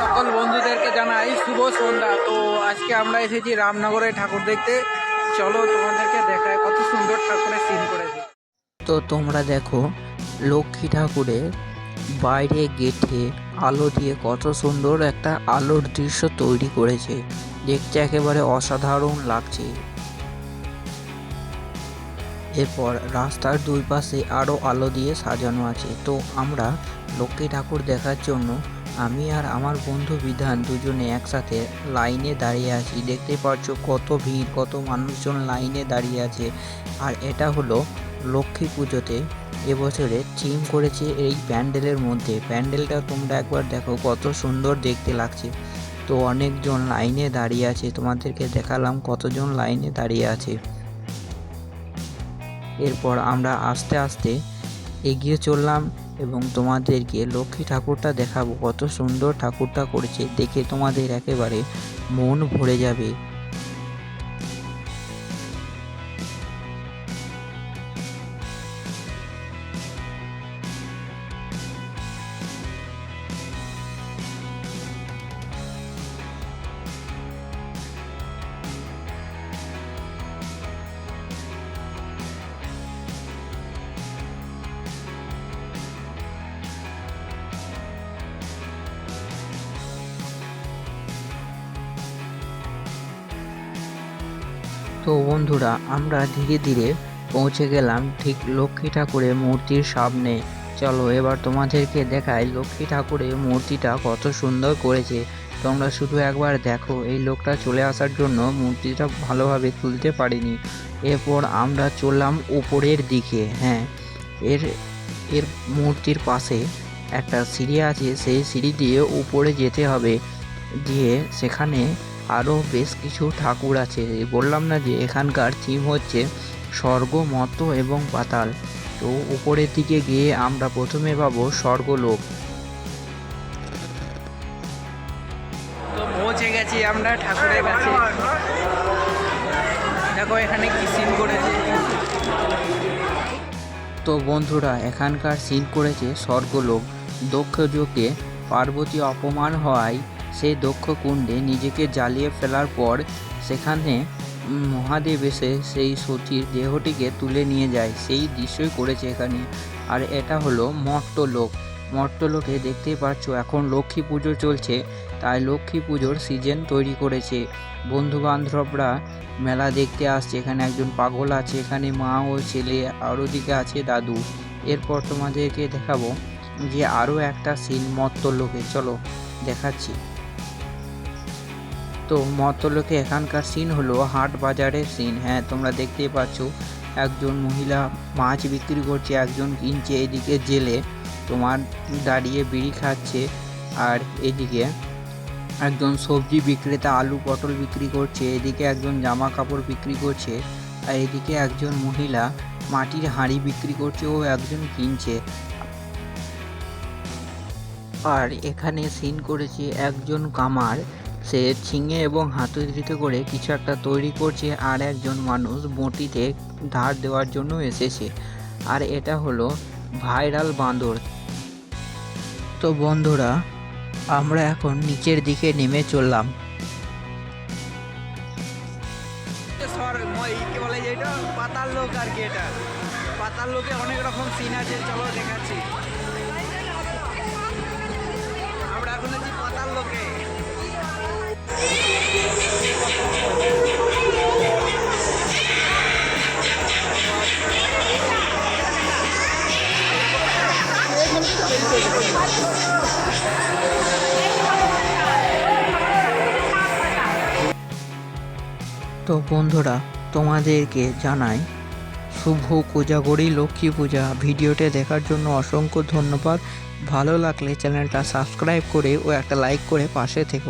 সকল বন্ধুদেরকে জানাই শুভ সন্ধ্যা। তো আজকে আমরা এসেছি রামনগরে ঠাকুর দেখতে। চলো তোমাদেরকে দেখায় কত সুন্দর ঠাকুরের সিন করেছে। তো তোমরা দেখো, লক্ষ্মী ঠাকুরের বাইরে গেটে আলো দিয়ে কত সুন্দর একটা আলোর দৃশ্য তৈরি করেছে। দেখতে একেবারে অসাধারণ লাগছে। এরপর রাস্তার দুই পাশে আরও আলো দিয়ে সাজানো আছে। তো আমরা লক্ষ্মী ঠাকুর দেখার জন্য আমি আর আমার বন্ধু বিধান দুজনে একসাথে লাইনে দাঁড়িয়ে আছি। দেখতে পাচ্ছ কত ভিড়, কত মানুষজন লাইনে দাঁড়িয়ে আছে। আর এটা হলো লক্ষ্মী পুজোতে এবছরে থিম করেছে এই প্যান্ডেলের মধ্যে। প্যান্ডেলটা তোমরা একবার দেখো, কত সুন্দর দেখতে লাগছে। তো অনেকজন লাইনে দাঁড়িয়ে আছে, তোমাদেরকে দেখালাম কতজন লাইনে দাঁড়িয়ে আছে। এরপর আমরা আস্তে আস্তে এগিয়ে চললাম এবং তোমাদেরকে লক্ষ্মী ঠাকুরটা দেখাবো। কত সুন্দর ঠাকুরটা করেছে। দেখে তোমাদের একেবারে মন ভরে যাবে। তো বন্ধুরা, আমরা ধীরে ধীরে পৌঁছে গেলাম ঠিক লক্ষ্মী ঠাকুরের মূর্তির সামনে। চলো, এবার তোমাদেরকে দেখাই লক্ষ্মী ঠাকুরের মূর্তিটা কত সুন্দর করেছে। তোমরা শুধু একবার দেখো, এই লোকটা চলে আসার জন্য মূর্তিটা ভালোভাবে তুলতে পারিনি। এরপর আমরা চললাম উপরের দিকে হ্যাঁ। এর এর মূর্তির পাশে একটা সিঁড়ি আছে, সেই সিঁড়ি দিয়ে উপরে যেতে হবে। দিয়ে সেখানে আরও বেশ কিছু ঠাকুর আছে। বললাম না যে, এখানকার থিম হচ্ছে স্বর্গ মত এবং পাতাল। তো উপরের দিকে গিয়ে আমরা প্রথমে পাবো স্বর্গলোক। পৌঁছে গেছি আমরা ঠাকুরের কাছে। দেখো এখানে কি সিন করেছে। তো বন্ধুরা, এখানকার সিন করেছে স্বর্গলোক। দক্ষ যুগে পার্বতী অপমান হওয়ায় সেই দক্ষ কুণ্ডে নিজেকে জ্বালিয়ে ফেলার পর সেখানে মহাদেব এসে সেই সতীর দেহটিকে তুলে নিয়ে যায়। সেই দৃশ্যই করেছে এখানে। আর এটা হলো মর্তলোক। মর্তলোকে দেখতেই পাচ্ছ, এখন লক্ষ্মী পুজো চলছে। তাই লক্ষ্মী পুজোর সিজন তৈরি করেছে। বন্ধু বান্ধবরা মেলা দেখতে আসছে। এখানে একজন পাগল আছে, এখানে মা ও ছেলে, আর ওদিকে আছে দাদু। এরপর তোমাদেরকে দেখাবো যে আরও একটা সিন মত্তলোকে চলো, দেখাচ্ছি। তো মত্তলোকে এখানকার সিন হলো হাট বাজারের সিন হ্যাঁ তোমরা দেখতেই পাচ্ছ একজন মহিলা মাছ বিক্রি করছে, একজন কিনছে এদিকে জেলে। তোমার দাঁড়িয়ে বিড়ি খাচ্ছে আর এদিকে একজন সবজি বিক্রেতা আলু পটল বিক্রি করছে, এদিকে একজন জামা কাপড় বিক্রি করছে আর এদিকে একজন মহিলা মাটির হাঁড়ি বিক্রি করছে ও একজন কিনছে। আর এখানে সিন করেছে একজন কামার সে ছিঙে এবং হাতুড়িতে করে কিছু একটা তৈরি করছে আর একজন মানুষ বঁটিতে ধার দেওয়ার জন্য এসেছে। আর এটা হলো ভাইরাল বাঁদর তো বন্ধুরা, আমরা এখন নিচের দিকে নেমে চললাম। লোক আর কি এটা। পাতাল লোকে অনেক রকম সিন আছে, চলো দেখাচ্ছি। তো বন্ধুরা, তোমাদেরকে জানাই শুভ কোজাগরি লক্ষ্মী পূজা। ভিডিওটি দেখার জন্য অসংখ্য ধন্যবাদ। ভালো লাগলে চ্যানেলটা সাবস্ক্রাইব করে ও একটা লাইক করে পাশে থেকো।